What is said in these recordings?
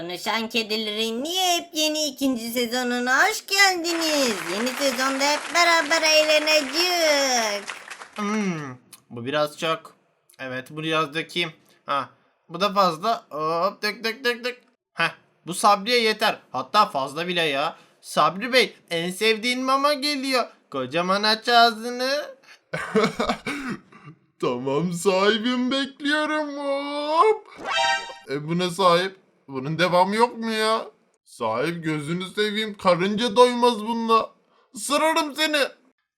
Konuşan kedilerin niye hep yeni ikinci sezonuna hoş geldiniz. Yeni sezonda hep beraber eğleneceğiz. Hmm, bu biraz çok. Evet bu biraz. Ha, bu da fazla. Hop dök dök dök dök. Heh, bu Sabri'ye yeter. Hatta fazla bile ya. Sabri Bey en sevdiğin mama geliyor. Kocaman aç ağzını. Tamam sahibim bekliyorum hop. E bu sahip? Bunun devamı yok mu ya? Sahip gözünü seveyim karınca doymaz bununla. Sırarım seni.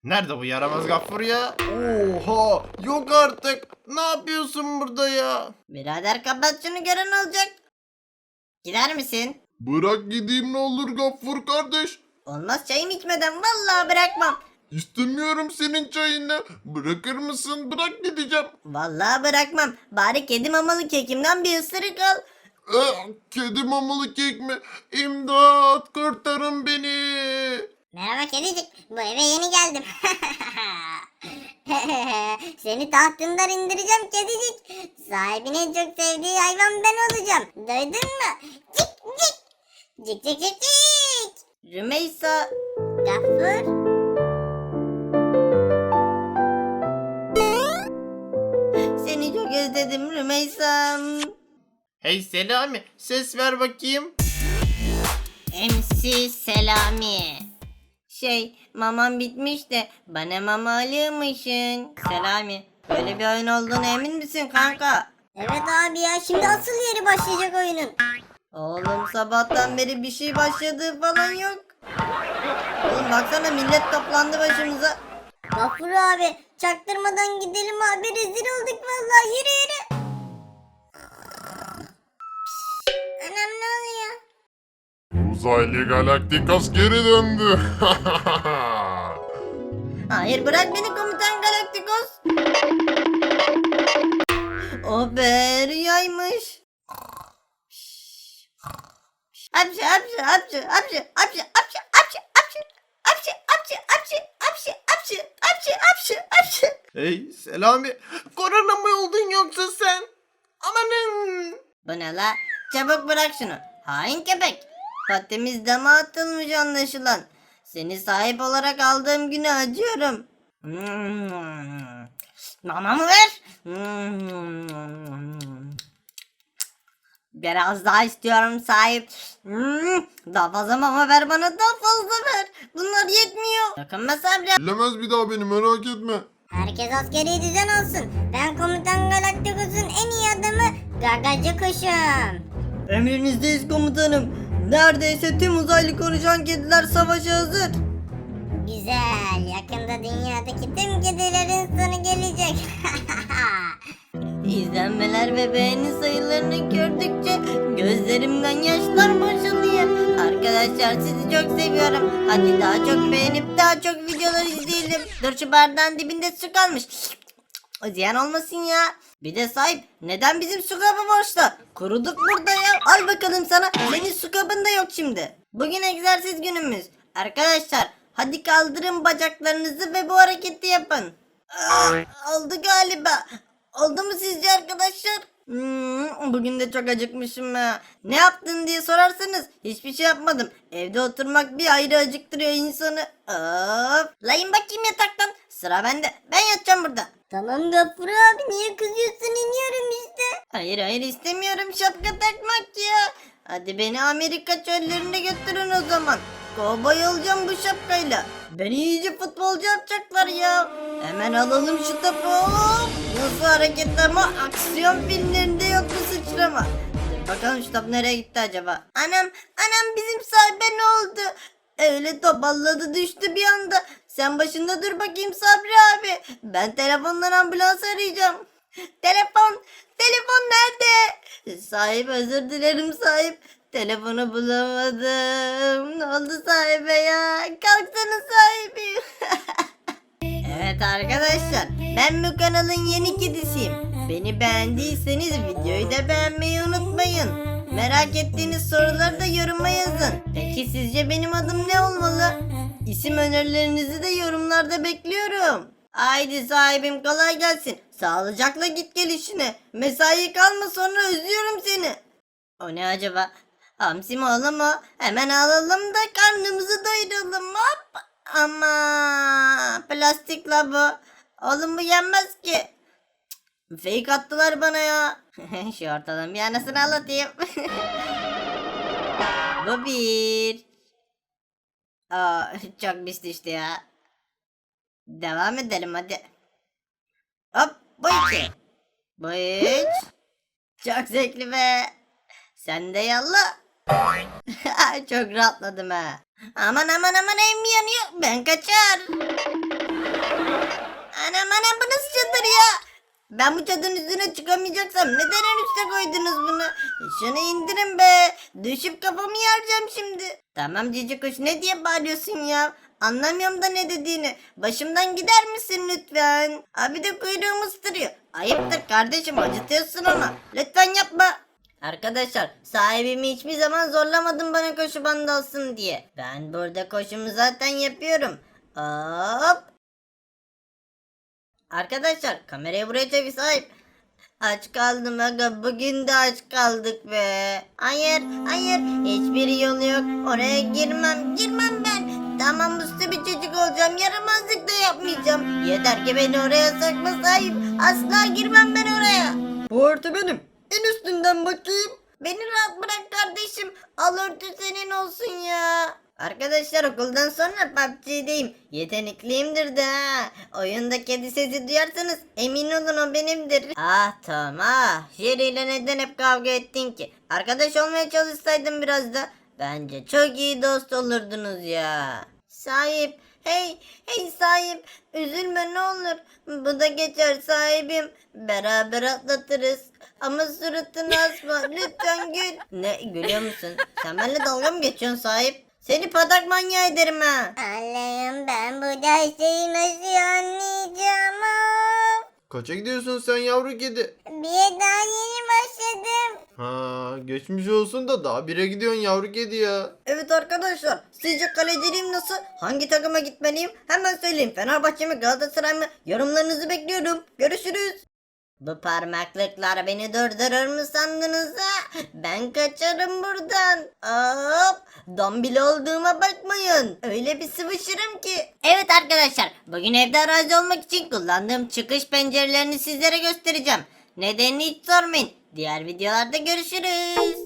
Nerede bu yaramaz gaffur ya? Oha yok artık. Ne yapıyorsun burada ya? Birader kapat şunu gören olacak. Gider misin? Bırak gideyim ne olur Gaffur kardeş. Olmaz çayım içmeden vallahi bırakmam. İstemiyorum senin çayını. Bırakır mısın? Bırak gideceğim. Vallahi bırakmam. Bari kedi mamalı kekimden bir ısırık al. Eh, kedi mamalı kek mi? İmdat kurtarın beni. Merhaba kedicik. Bu eve yeni geldim. Seni tahtından indireceğim kedicik. Sahibinin çok sevdiği hayvan ben olacağım. Duydun mu? Cik cik. Cik cik cik cik. Rümeysa Gaffur. seni çok özledim Rümeysa'm. Hey Selami ses ver bakayım. MC Selami. Şey mamam bitmiş de bana mama alıyormuşsun. Selami böyle bir oyun olduğunu emin misin kanka? Evet abi ya şimdi asıl yeri başlayacak oyunun. Oğlum sabahtan beri bir şey başladığı falan yok. Oğlum baksana millet toplandı başımıza. Gaffur abi çaktırmadan gidelim abi rezil olduk vallahi yürü yürü. Ne oluyor? Uzaylı Galaktikos geri döndü. Hayır bırak beni komutan Galaktikos. O be rüyaymış. Hapşi hapşi hapşi hapşi hapşi hapşi hapşi hapşi hapşi hapşi hapşi hapşi hapşi hapşi hapşi hapşi Hey Selami korona mı oldun yoksa sen? Amanın. Bu ne la? Çabuk bırak şunu. Hain köpek. Patlemiz dama atılmış anlaşılan. Seni sahip olarak aldığım güne acıyorum. Hmm. Mamamı ver. Hmm. Biraz daha istiyorum sahip. Hmm. Daha fazla mama ver bana daha fazla ver. Bunlar yetmiyor. Dokunma Sabri. Bilemez bir daha beni merak etme. Herkes askeri düzen olsun. Ben komutan Galaktikos'un en iyi adamı Gagacı Kuşum. Emrinizdeyiz komutanım. Neredeyse tüm uzaylı konuşan kediler savaşa hazır. Güzel. Yakında dünyadaki tüm kedilerin sonu gelecek. İzlenmeler ve beğeni sayılarını gördükçe gözlerimden yaşlar boşalıyor. Arkadaşlar sizi çok seviyorum. Hadi daha çok beğenip daha çok videolar izleyelim. Dur şu bardağın dibinde su kalmış. Ziyan olmasın ya. Bir de sahip neden bizim su kabı boşta? Kuruduk burada ya. Al bakalım sana. Senin su kabın da yok şimdi. Bugün egzersiz günümüz. Arkadaşlar hadi kaldırın bacaklarınızı ve bu hareketi yapın. Ah, oldu galiba. Oldu mu sizce arkadaşlar? Hmm, bugün de çok acıkmışım ha. Ne yaptın diye sorarsanız hiçbir şey yapmadım. Evde oturmak bir ayrı acıktırıyor insanı. Of. Layın bakayım yataktan. Sıra bende. Ben yatacağım burada. Tamam Gaffur abi niye kızıyorsun iniyorum işte. Hayır hayır istemiyorum şapka takmak ya. Hadi beni Amerika çöllerine götürün o zaman. Kovboy olacağım bu şapkayla. Beni iyice futbolcu yapacaklar ya. Hemen alalım şu topu. Nasıl hareket ama aksiyon filmlerinde yok bu sıçrama. Bakalım şu top nereye gitti acaba? Anam anam bizim sahibe ne oldu? Öyle topalladı düştü bir anda. Sen başında dur bakayım Sabri abi. Ben telefondan ambulans arayacağım. Telefon, telefon nerede? Sahip özür dilerim sahip. Telefonu bulamadım. Ne oldu sahibe ya? Kalksana sahibi. evet arkadaşlar ben bu kanalın yeni kedisiyim. Beni beğendiyseniz videoyu da beğenmeyi unutmayın. Merak ettiğiniz soruları da yoruma yazın. Peki sizce benim adım ne olmalı? İsim önerilerinizi de yorumlarda bekliyorum. Haydi sahibim kolay gelsin. Sağlıcakla git gelişine. Mesai kalma sonra özlüyorum seni. O ne acaba? Hamsi mi oğlum mu? Hemen alalım da karnımızı doyuralım hop. Ama plastik la bu. Oğlum bu yenmez ki. Fake attılar bana ya. Şu ortadan bir anasını anlatayım. bu bir. Aa, çok pis düştü ya. Devam edelim hadi. Hop bu iki. Bu üç. Çok zevkli be. Sen de yalla. Çok rahatladım ha. Aman aman aman evim yanıyor. Ben kaçar. Anam anam bu nasıl çadır ya? Ben bu çadırın üstüne çıkamayacaksam neden en üste koydunuz bunu? Şunu indirin be. Düşüp kafamı yaracağım şimdi. Tamam cici kuş ne diye bağırıyorsun ya? Anlamıyorum da ne dediğini. Başımdan gider misin lütfen? Abi de kuyruğumu ısırıyor. Ayıptır kardeşim acıtıyorsun ama. Lütfen yapma. Arkadaşlar sahibimi hiçbir zaman zorlamadım bana koşu bandı olsun diye. Ben burada koşumu zaten yapıyorum. Hop. Arkadaşlar kamerayı buraya çevir. Aç kaldım aga bugün de aç kaldık be. Hayır hayır hiçbir yolu yok oraya girmem girmem ben. Tamam uslu bir çocuk olacağım yaramazlık da yapmayacağım. Yeter ki beni oraya sokma sahip. Asla girmem ben oraya. Bu örtü benim. En üstünden bakayım. Beni rahat bırak kardeşim. Al örtü senin olsun ya. Arkadaşlar okuldan sonra PUBG'deyim. Yetenekliyimdir de ha. Oyunda kedi sesi duyarsanız emin olun o benimdir. Ah tamam ah. Jerry ile neden hep kavga ettin ki? Arkadaş olmaya çalışsaydın biraz da. Bence çok iyi dost olurdunuz ya. Sahip. Hey, hey sahip. Üzülme ne olur. Bu da geçer sahibim. Beraber atlatırız. Ama suratını asma. Lütfen gül. Ne gülüyor musun? Sen benimle dalga mı geçiyorsun sahip? Seni patak manyağı ederim ha. Allah'ım ben bu dersi nasıl anlayacağım? Of! Kaça gidiyorsun sen yavru kedi? Bir daha yeni başladım. Ha geçmiş olsun da daha bire gidiyorsun yavru kedi ya. Evet arkadaşlar sizce kaleciliğim nasıl? Hangi takıma gitmeliyim? Hemen söyleyin Fenerbahçe mi Galatasaray mı? Yorumlarınızı bekliyorum. Görüşürüz. Bu parmaklıklar beni durdurur mu sandınız ha? Ben kaçarım buradan. Hop! Dombili olduğuma bakmayın. Öyle bir sıvışırım ki. Evet arkadaşlar. Bugün evde arazi olmak için kullandığım çıkış pencerelerini sizlere göstereceğim. Nedenini hiç sormayın. Diğer videolarda görüşürüz.